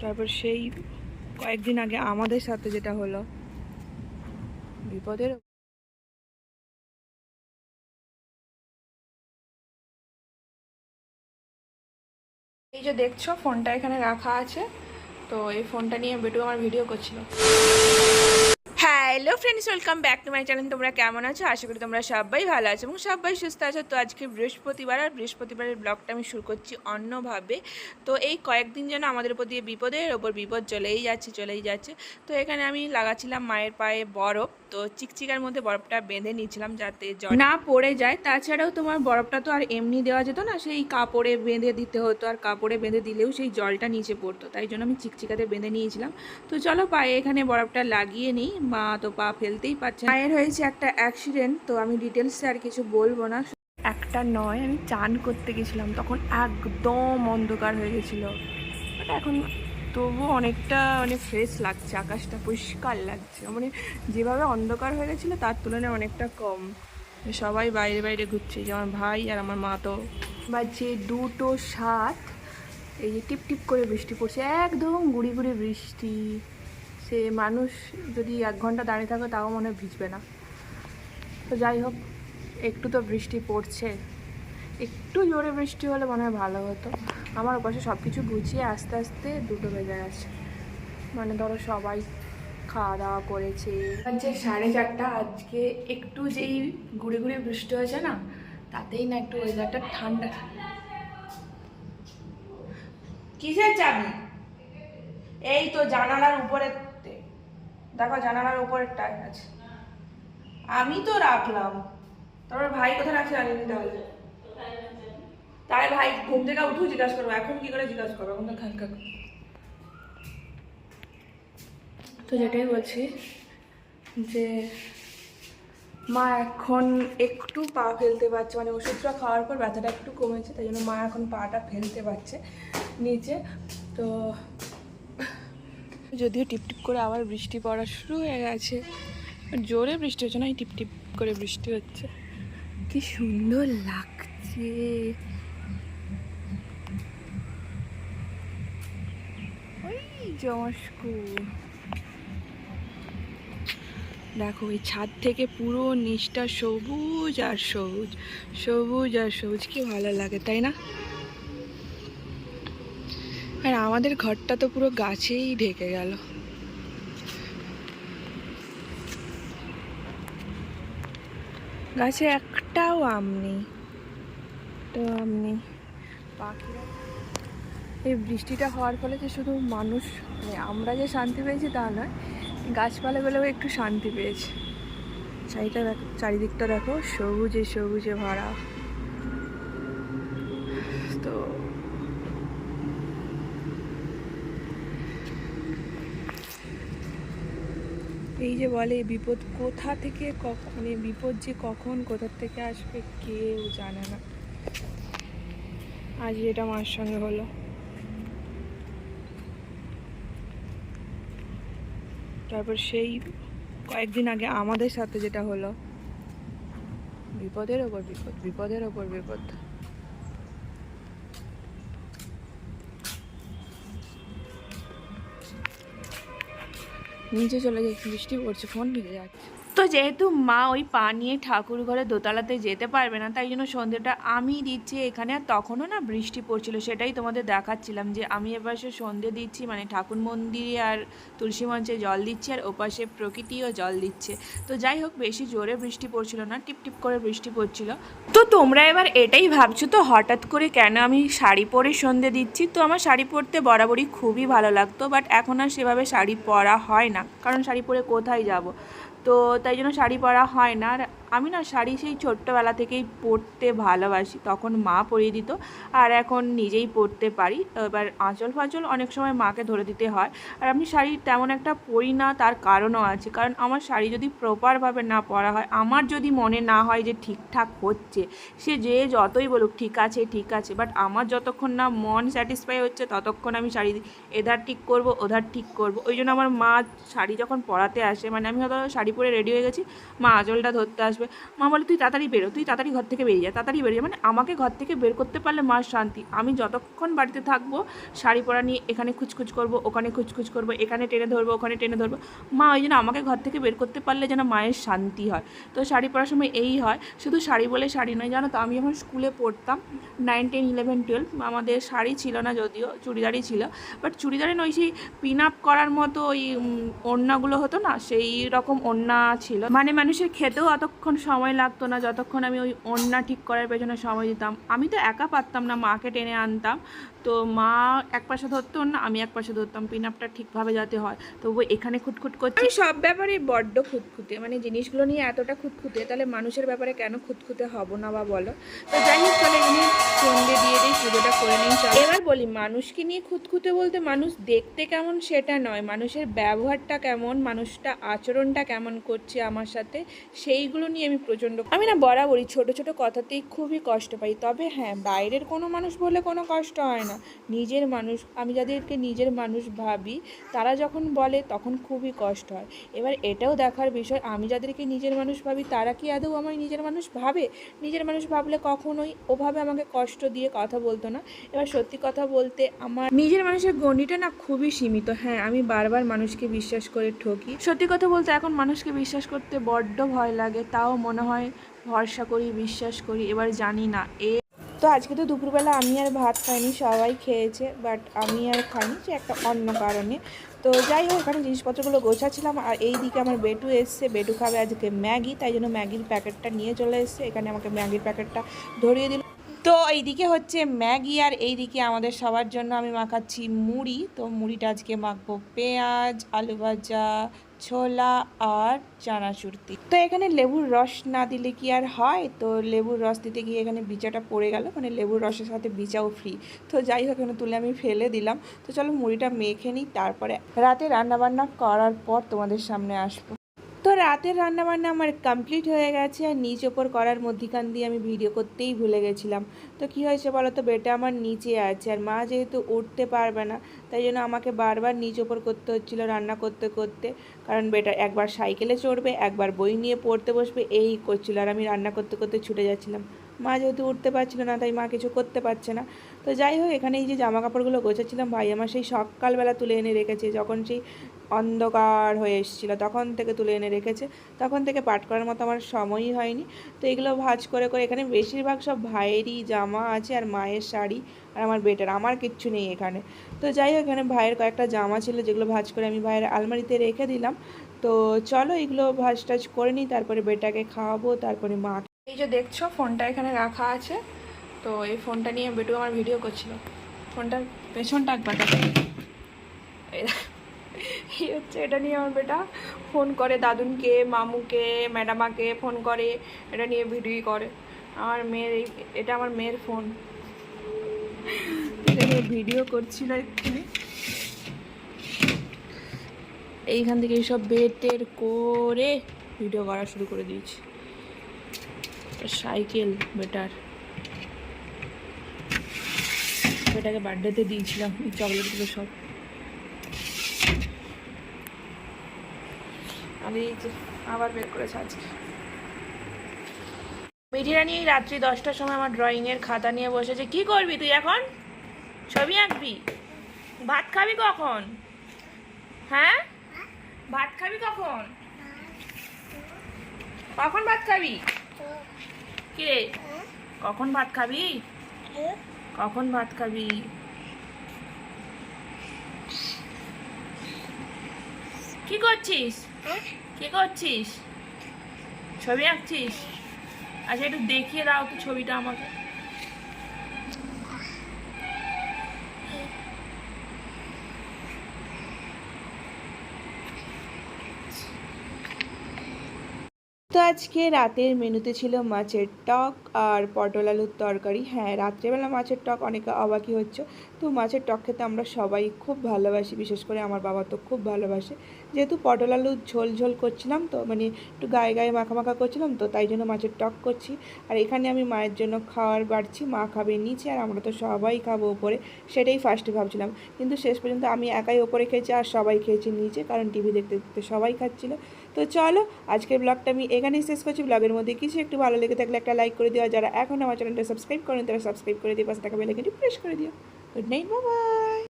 তারপর সেই কয়েকদিন আগে আমাদের সাথে যেটা হলো, বিপদের এই যে দেখছ, ফোনটা এখানে রাখা আছে। তো এই ফোনটা নিয়ে বেটু আমার ভিডিও করছিল। Hello friends welcome back to my channel তোমরা কেমন আছো? আশা করি তোমরা সবাই ভালো আছো এবং সবাই সুস্থ আছো। তো আজকে বৃহস্পতিবার, আর বৃহস্পতিবারের ব্লগটা আমি শুরু করছি অন্যভাবে। তো এই কয়েকদিন যেন আমাদের উপর দিয়ে বিপদের ওপর বিপদ চলেই যাচ্ছে চলেই যাচ্ছে। তো এখানে আমি লাগাচ্ছিলাম মায়ের পায়ে বরফ। তো চিকচিকার মধ্যে বরফটা বেঁধে নিয়েছিলাম যাতে জল না পড়ে যায়। তাছাড়াও তোমার বরফটা তো আর এমনি দেওয়া যেত না, সেই কাপড়ে বেঁধে দিতে হতো। আর কাপড়ে বেঁধে দিলেও সেই জলটা নিচে পড়তো। তাই জন্য আমি চিকচিকাতে বেঁধে নিয়েছিলাম। তো চলো পায়ে এখানে বরফটা লাগিয়ে নিই। মা তো পা ফেলতেই পারছে। মায়ের হয়েছে একটা অ্যাক্সিডেন্ট তো আমি ডিটেলসে আর কিছু বলব না। একটা নয়, আমি চান করতে গেছিলাম, তখন একদম অন্ধকার হয়ে গেছিল। বাট এখন তবু অনেকটা মানে ফ্রেশ লাগছে, আকাশটা পরিষ্কার লাগছে। মানে যেভাবে অন্ধকার হয়ে গেছিল, তার তুলনায় অনেকটা কম। সবাই বাইরে বাইরে ঘুরছে, যে আমার ভাই আর আমার মা তো। বাজছে দুটো সাত, এই যে টিপ টিপ করে বৃষ্টি পড়ছে, একদম গুড়ি গুড়ি বৃষ্টি। সে মানুষ যদি এক ঘণ্টা দাঁড়িয়ে থাকে, তাও মনে ভিজবে না। তো যাই হোক, একটু তো বৃষ্টি পড়ছে। একটু জোরে বৃষ্টি হলে মনে হয় ভালো হতো। আমার ওপাশে সব কিছু গুছিয়ে আস্তে আস্তে দুটো বেজে গেছে। মানে ধরো সবাই খাওয়া দাওয়া করেছে। হচ্ছে সাড়ে চারটা। আজকে একটু যেই ঘুরে ঘুরে বৃষ্টি হয়েছে না, তাতেই না একটু ওয়েদারটা ঠান্ডা। কিসের চাবি? এই তো জানালার উপরে দেখো, জানালার উপরেরটা আছে। আমি তো রাখলাম। তারপর ভাই কোথায় রাখছে জানি তাহলে? তাই ভাই, ঘুম থেকে উঠু, জিজ্ঞাসা করব এখন কি করে জিজ্ঞাসা করব এখন তো খানকা তো যেটাই বলছি যে, মা এখন একটু পা ফেলতে পারছে। মানে ওষুধটা খাওয়ার পর ব্যথাটা একটু কমেছে, তাই জন্য মা এখন পাটা ফেলতে পারছে নিচে। তো যদিও টিপ টিপ করে আবার বৃষ্টি পড়া শুরু হয়ে গেছে। জোরে বৃষ্টি হচ্ছে না এই টিপ টিপ করে বৃষ্টি হচ্ছে। কি সুন্দর লাগছে। জমস্কু দেখো এই ছাদ থেকে পুরো নিচটা সবুজ আর সবুজ সবুজ আর সবুজ কি ভালো লাগে তাই না? আর আমাদের ঘরটা তো পুরো গাছেই ঢেকে গেল। গাছে একটাও আম নেই, একটাও আম নেই। পাখিরা এই বৃষ্টিটা হওয়ার ফলে যে শুধু মানুষ মানে আমরা যে শান্তি পেয়েছি তা নয়, গাছপালাগুলোও একটু শান্তি পেয়েছে। চারিটা দেখো চারিদিকটা দেখো, সবুজে সবুজে ভরা তো এই যে বলে, বিপদ কোথা থেকে মানে বিপদ যে কখন, কোথার থেকে আসবে কেউ জানে না। আজ এটা মার সঙ্গে হলো। তারপর সেই কয়েকদিন আগে আমাদের সাথে যেটা হলো, বিপদের ওপর বিপদ, বিপদের ওপর বিপদ। নিচে চলে যাচ্ছে বৃষ্টি পড়ছে ফোন ভিজে যাচ্ছে। তো যেহেতু মা ওই পা নিয়ে ঠাকুর ঘরে দোতলাতে যেতে পারবে না, তাই জন্য সন্ধ্যেটা আমি দিচ্ছি এখানে। আর তখনও না বৃষ্টি পড়ছিল, সেটাই তোমাদের দেখাচ্ছিলাম যে আমি এপাশে সন্ধে দিচ্ছি মানে ঠাকুর মন্দিরে আর তুলসী মঞ্চে জল দিচ্ছি আর ওপাশে প্রকৃতিও জল দিচ্ছে। তো যাই হোক, বেশি জোরে বৃষ্টি পড়ছিল না টিপ টিপ করে বৃষ্টি পড়ছিল। তো তোমরা এবার এটাই ভাবছ, তো হঠাৎ করে কেন আমি শাড়ি পরে সন্ধে দিচ্ছি? তো আমার শাড়ি পরতে বরাবরই খুবই ভালো লাগতো, বাট এখন আর সেভাবে শাড়ি পরা হয় না, কারণ শাড়ি পরে কোথায় যাব? তো তাই জন্য শাড়ি পরা হয় না আমি না শাড়ি সেই ছোট্টবেলা থেকেই পরতে ভালোবাসি। তখন মা পরিয়ে দিত আর এখন নিজেই পরতে পারি। এবার আঁচল ফাঁচল অনেক সময় মাকে ধরে দিতে হয়। আর আমি শাড়ি তেমন একটা পরি না, তার কারণও আছে। কারণ আমার শাড়ি যদি প্রপারভাবে না পরা হয়, আমার যদি মনে না হয় যে ঠিকঠাক হচ্ছে, সে যে যতই বলুক, ঠিক আছে ঠিক আছে। বাট আমার যতক্ষণ না মন স্যাটিসফাই হচ্ছে, ততক্ষণ আমি শাড়ি এধার ঠিক করব, ওধার ঠিক করব। ওই জন্য আমার মা শাড়ি যখন পরাতে আসে মানে আমি হয়তো শাড়ি পরে রেডি হয়ে গেছি, মা আঁচলটা ধরতে আসবে। মা বলে, তুই তাড়াতাড়ি বেরো, তুই তাড়াতাড়ি ঘর থেকে বেরিয়ে যা, তাড়াতাড়ি বেরিয়ে। মানে আমাকে ঘর থেকে বের করতে পারলে মার শান্তি। আমি যতক্ষণ বাড়িতে থাকব, শাড়ি পরা নিয়ে এখানে খুচখুচ করব, ওখানে খুচখুচ করব, এখানে টেনে ধরবো, ওখানে টেনে ধরবো। মা ওই জন্য আমাকে ঘর থেকে বের করতে পারলে যেন মায়ের শান্তি হয়। তো শাড়ি পরার সময় এই হয়, শুধু শাড়ি বলে শাড়ি নয়, জানো তো, আমি যখন স্কুলে পড়তাম নাইন টেন ইলেভেন টুয়েলভ আমাদের শাড়ি ছিল না যদিও, চুড়িদারই ছিল। বাট চুড়িদারে নয় সেই পিন আপ করার মতো ওই ওড়নাগুলো হতো না, সেই রকম ওড়না ছিল। মানে মানুষের খেতেও অতক্ষণ সময় লাগতো না, যতক্ষণ আমি ওই ওড়না ঠিক করার পেছনে সময় দিতাম, আমি তো একা পারতাম না মাকে টেনে আনতাম। তো মা এক পাশে ধরতো না, আমি এক পাশে ধরতাম পিন আপটা ঠিকভাবে যাতে হয়। তবু এখানে খুটখুট করছি। আমি সব ব্যাপারে বড্ড খুঁতখুঁতে মানে জিনিসগুলো নিয়ে এতটা খুঁতখুঁতে তাহলে মানুষের ব্যাপারে কেন খুঁতখুঁতে হব না বা বলো? তো যাই হোক, চলে এখানে সন্ধে দিয়ে দিই পুজোটা করে নিই এবার বলি, মানুষকে নিয়ে খুঁতখুঁতে বলতে মানুষ দেখতে কেমন সেটা নয়, মানুষের ব্যবহারটা কেমন, মানুষটা আচরণটা কেমন করছে আমার সাথে, সেইগুলো নিয়ে আমি প্রচণ্ড আমি না বরাবরই ছোট ছোট কথাতেই খুবই কষ্ট পাই। তবে হ্যাঁ বাইরের কোনো মানুষ বলে কোনো কষ্ট হয় না। নিজের মানুষ, আমি যাদেরকে নিজের মানুষ ভাবি, তারা যখন বলে তখন খুবই কষ্ট হয়। এবার এটাও দেখার বিষয়, আমি যাদেরকে নিজের মানুষ ভাবি, তারা কি আদৌ আমায় নিজের মানুষ ভাবে? নিজের মানুষ ভাবলে কখনোই ওভাবে আমাকে কষ্ট দিয়ে কথা বলতো না। এবার সত্যি কথা বলতে আমার নিজের মানুষের গণ্ডিটা না খুবই সীমিত। হ্যাঁ আমি বারবার মানুষকে বিশ্বাস করে ঠকি। সত্যি কথা বলতে এখন মানুষকে বিশ্বাস করতে বড্ড ভয় লাগে, তাও মনে হয় ভরসা করি, বিশ্বাস করি, এবার জানি না। এ তো আজকে তো দুপুরবেলা আমি আর ভাত খাইনি, সবাই খেয়েছে বাট আমি আর খাইনি যে একটা অন্য কারণে। তো যাই হোক, এখানে জিনিসপত্রগুলো গোছাচ্ছিলাম, আর এই দিকে আমার বেটু এসছে। বেটু খাবে আজকে ম্যাগি, তাই জন্য ম্যাগির প্যাকেটটা নিয়ে চলে এসছে। এখানে আমাকে ম্যাগির প্যাকেটটা ধরিয়ে দিল। তো এইদিকে হচ্ছে ম্যাগি, আর এইদিকে আমাদের সবার জন্য আমি মাখাচ্ছি মুড়ি। তো মুড়িটা আজকে মাখবো পেঁয়াজ, আলু ভাজা ছোলা আর চানাচুরতি। তো এখানে লেবুর রস না দিলে কি আর হয়? তো লেবুর রস দিতে গিয়ে এখানে বিচাটা পড়ে গেল মানে লেবুর রসের সাথে বিচাও ফ্রি তো যাই হোক, এখানে তুলে আমি ফেলে দিলাম। তো চলো মুড়িটা মেখে নিই, তারপরে রাতে রান্নাবান্না করার পর তোমাদের সামনে আসব। রাতের রান্নাবান্না আমার কমপ্লিট হয়ে গেছে আর নিচ ওপর করার মধ্যিখান দিয়ে আমি ভিডিও করতেই ভুলে গেছিলাম। তো কি হয়েছে বলো তো বেটা আমার নিচে আছে আর মা যেহেতু উঠতে পারবে না, তাই জন্য আমাকে বারবার নিচ ওপর করতে হচ্ছিল, রান্না করতে করতে। কারণ বেটা একবার সাইকেলে চড়বে, একবার বই নিয়ে পড়তে বসবে, এই করছিল আর আমি রান্না করতে করতে ছুটে যাচ্ছিলাম। মা যেহেতু উঠতে পারছিল না, তাই মা কিছু করতে পারছে না। তো যাই হোক এখানে এই যে জামা কাপড়গুলো গোছাচ্ছিলাম, ভাই আমার সেই সকালবেলা তুলে এনে রেখেছে। যখন সেই অন্ধকার হয়ে এসেছিল, তখন থেকে তুলে এনে রেখেছে। তখন থেকে পাঠ করার মতো আমার সময়ই হয়নি। তো এগুলো ভাজ করে করে এখানে বেশিরভাগ সব ভাইয়েরই জামা আছে, আর মায়ের শাড়ি, আর আমার বেটার। আমার কিচ্ছু নেই এখানে। তো যাই হোক, এখানে ভাইয়ের কয়েকটা জামা ছিল, যেগুলো ভাজ করে আমি ভাইয়ের আলমারিতে রেখে দিলাম। তো চলো এগুলো ভাজ টাজ করে নিই, তারপরে বেটাকে খাওয়াবো, তারপরে মা এই যে দেখছ, ফোনটা এখানে রাখা আছে। তো এই ফোনটা নিয়ে বেটু আমার ভিডিও করছিল। ফোনটার পেছনটা একবার। এই হচ্ছে এটা নিয়ে আমার বেটা ফোন করে, দাদুনকে, মামুকে, ম্যাডামাকে ফোন করে, এটা নিয়ে ভিডিও করে। আমার মেয়ের এটা আমার মেয়ের ফোন। এটা নিয়ে ভিডিও করছিল এক্ষুনি এইখান থেকে এইসব বেড টের করে ভিডিও করা শুরু করে দিয়েছি। সাইকেল, বেটার। বেটাকে বার্থডেতে দিয়েছিলাম, এই চকলেটগুলো সব। আমি আবার বের করেছি আজকে। মিঠিরা নিয়ে রাত্রি দশটার সময় আমার ড্রয়িংয়ের খাতা নিয়ে বসেছে। কি করবি তুই এখন? ছবি আঁকবি? ভাত খাবি কখন? হ্যাঁ? ভাত খাবি কখন? কখন ভাত খাবি? কে কখন ভাত খাবি? কখন ভাত খাবি? কি করছিস? কি করছিস? ছবি আঁকছিস? আচ্ছা একটু দেখিয়ে দাও তো ছবিটা আমাকে। তো আজকে রাতের মেনুতে ছিল মাছের টক আর পটল আলুর তরকারি। হ্যাঁ রাত্রেবেলা মাছের টক অনেকে অবাকই হচ্ছে। তো মাছের টক খেতে আমরা সবাই খুব ভালোবাসি, বিশেষ করে আমার বাবা তো খুব ভালোবাসে। যেহেতু পটল আলুর ঝোল ঝোল করছিলাম তো মানে একটু গায়ে গায়ে মাখা করছিলাম তো, তাই জন্য মাছের টক করছি। আর এখানে আমি মায়ের জন্য খাওয়ার বাড়ছি, মা খাবে নিচে আর আমরা তো সবাই খাব ওপরে সেটাই ফার্স্টে ভাবছিলাম। কিন্তু শেষ পর্যন্ত আমি একাই ওপরে খেয়েছি আর সবাই খেয়েছি নিচে, কারণ টিভি দেখতে দেখতে সবাই খাচ্ছিল। তো চলো, আজকের ব্লগটা আমি এখানেই শেষ করছি। ব্লগের মধ্যে কিছু একটু ভালো লেগে থাকলে একটা লাইক করে দিও যারা এখন আমার চ্যানেলটা সাবস্ক্রাইব করেন, তারা সাবস্ক্রাইব করে দিয়ে পাশে থাকা বেলাইকনটি প্রেস করে দিও। Good night bye